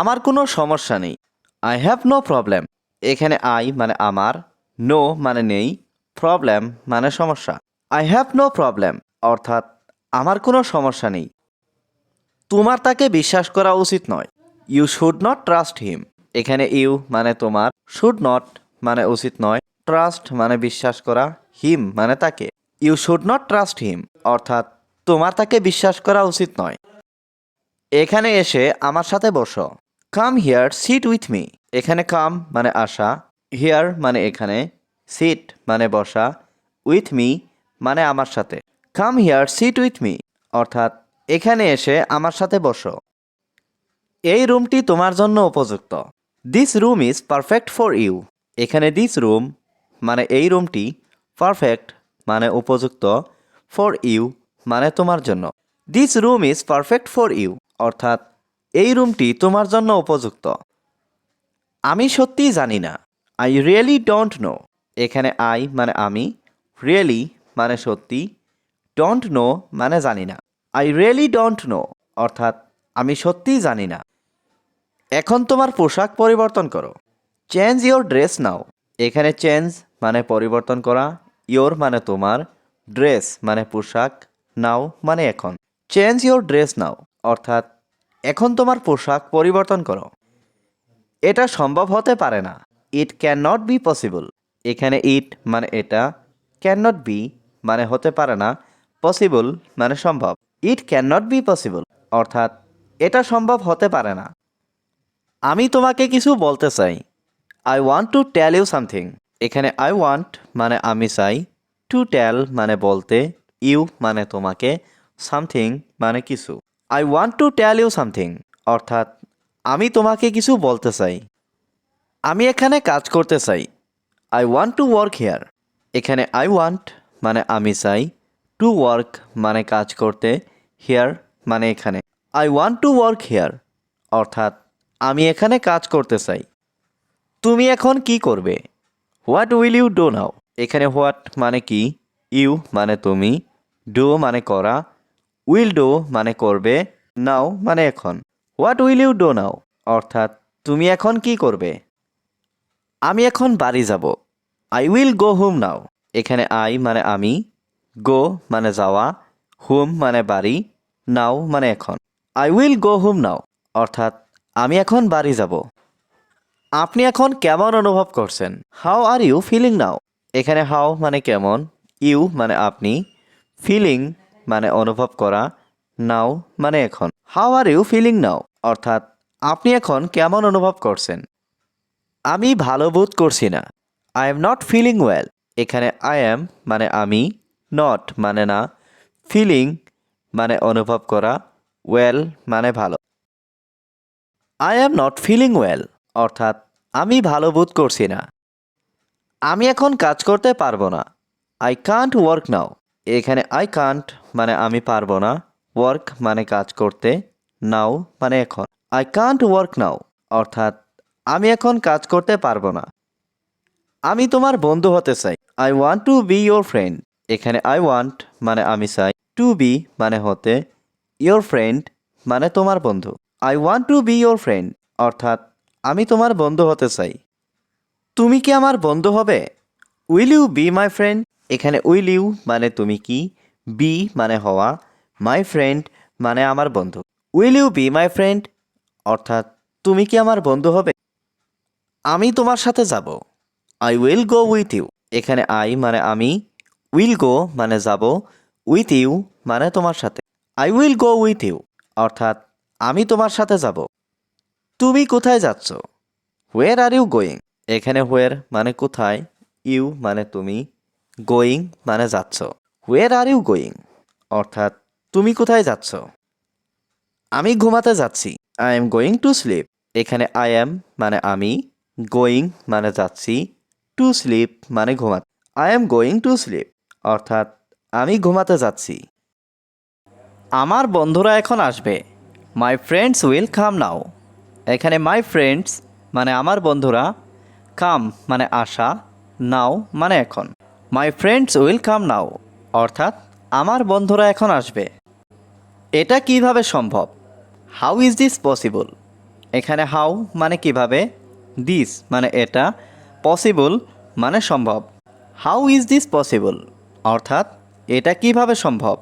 আমার কোনো সমস্যা নেই। আই হ্যাভ নো প্রবলেম এখানে আই মানে আমার নো মানে নেই প্রবলেম মানে সমস্যা। আই হ্যাভ নো প্রবলেম অর্থাৎ আমার কোনো সমস্যা নেই। তোমার তাকে বিশ্বাস করা উচিত নয়। You should not trust him এখানে ইউ মানে তোমার শুড নট মানে উচিত নয়। ট্রাস্ট মানে বিশ্বাস করা হিম মানে তাকে। You should not trust him অর্থাৎ তোমার তাকে বিশ্বাস করা উচিত নয়। এখানে এসে আমার সাথে বসো। Come here sit with me এখানে কাম মানে আসা হিয়ার মানে এখানে সিট মানে বসা উইথ মি মানে আমার সাথে। Come here sit with me অর্থাৎ এখানে এসে আমার সাথে বসো। এই রুমটি তোমার জন্য উপযুক্ত। This room is perfect for you এখানে দিস রুম মানে এই রুমটি পারফেক্ট মানে উপযুক্ত ফর ইউ মানে তোমার জন্য। This room is perfect for you অর্থাৎ এই রুমটি তোমার জন্য উপযুক্ত। আমি সত্যিই জানি না। আই রিয়েলি ডোন্ট নো এখানে আই মানে আমি রিয়েলি মানে সত্যি ডোন্ট নো মানে জানি না। আই রিয়েলি ডোন্ট নো অর্থাৎ আমি সত্যিই জানি না। এখন তোমার পোশাক পরিবর্তন করো। চেঞ্জ ইওর ড্রেস নাও এখানে চেঞ্জ মানে পরিবর্তন করা ইওর মানে তোমার ড্রেস মানে পোশাক নাও মানে এখন। চেঞ্জ ইওর ড্রেস নাও অর্থাৎ এখন তোমার পোশাক পরিবর্তন করো। এটা সম্ভব হতে পারে না। It can not be possible এখানে ইট মানে এটা ক্যান নট বি মানে হতে পারে না। পসিবল মানে সম্ভব। It can not be possible অর্থাৎ, এটা সম্ভব হতে পারে না। আমি তোমাকে কিছু বলতে চাই। I want to tell you something এখানে আই ওয়ান্ট মানে আমি চাই। টু টেল মানে বলতে ইউ মানে তোমাকে সামথিং মানে কিছু। I want to tell you something অর্থাৎ, আমি তোমাকে কিছু বলতে চাই। আমি এখানে কাজ করতে চাই। I want to work here এখানে আই ওয়ান্ট মানে আমি চাই। টু ওয়ার্ক মানে কাজ করতে। হেয়ার মানে এখানে। I want to work here অর্থাৎ, আমি এখানে কাজ করতে চাই। তুমি এখন কি করবে? What will you do now এখানে হোয়াট মানে কি? ইউ মানে তুমি। ডো মানে করা। উইল ডো মানে করবে নাও মানে এখন। What will you do now অর্থাৎ, তুমি এখন কি করবে? আমি এখন বাড়ি যাব। I will go home now এখানে আই মানে আমি গো মানে যাওয়া হোম মানে বাড়ি নাও মানে এখন। I will go home now অর্থাৎ, আমি এখন বাড়ি যাব। আপনি এখন কেমন অনুভব করছেন? How are you feeling now এখানে হাউ মানে কেমন? ইউ মানে আপনি। ফিলিং মানে অনুভব করা, নাও মানে এখন। How are you feeling now অর্থাৎ, আপনি এখন কেমন অনুভব করছেন? আমি ভালো বোধ করছি না। I am not feeling well এখানে আই এম মানে আমি নট মানে না। ফিলিং মানে অনুভব করা ওয়েল মানে ভালো। I am not feeling well অর্থাৎ, আমি ভালো বোধ করছি না। আমি এখন কাজ করতে পারব না। আই কান্ট ওয়ার্ক নাও এখানে আই কান্ট মানে আমি পারব না। ওয়ার্ক মানে কাজ করতে। নাও মানে এখন। আই কান্ট ওয়ার্ক নাও অর্থাৎ আমি এখন কাজ করতে পারব না। আমি তোমার বন্ধু হতে চাই। I want to be your friend এখানে আই ওয়ান্ট মানে আমি চাই। টু বি মানে হতে। ইয়োর ফ্রেন্ড মানে তোমার বন্ধু। I want to be your friend অর্থাৎ আমি তোমার বন্ধু হতে চাই। তুমি কি আমার বন্ধু হবে? Will you be my friend এখানে উইল ইউ মানে তুমি কি, বি মানে হওয়া, মাই ফ্রেন্ড মানে আমার বন্ধু। Will you be my friend? অর্থাৎ তুমি কি আমার বন্ধু হবে? আমি তোমার সাথে যাব। I will go with you. এখানে আই মানে আমি, উইল গো মানে যাব, উইথ ইউ মানে তোমার সাথে। I will go with you. অর্থাৎ আমি তোমার সাথে যাব। তুমি কোথায় যাচ্ছ? Where are you going? এখানে হোয়ের মানে কোথায়, ইউ মানে তুমি। গোয়িং মানে যাচ্ছ। ওয়ের আর ইউ গোয়িং অর্থাৎ, তুমি কোথায় যাচ্ছ? আমি ঘুমাতে যাচ্ছি। I am going to sleep এখানে আই এম মানে আমি গোয়িং মানে যাচ্ছি টু স্লিপ মানে ঘুমাতে। I am going to sleep অর্থাৎ, আমি ঘুমাতে যাচ্ছি। আমার বন্ধুরা এখন আসবে। মাই ফ্রেন্ডস উইল কাম নাও এখানে মাই ফ্রেন্ডস মানে আমার বন্ধুরা কাম মানে আসা নাও মানে এখন। মাই ফ্রেন্ডস উইল কাম নাও অর্থাৎ, আমার বন্ধুরা এখন আসবে। এটা কীভাবে সম্ভব? হাউ ইজ দিস পসিবল এখানে হাউ মানে কীভাবে? দিস মানে এটা। পসিবল মানে সম্ভব। হাউ ইজ দিস পসিবল অর্থাৎ, এটা কীভাবে সম্ভব?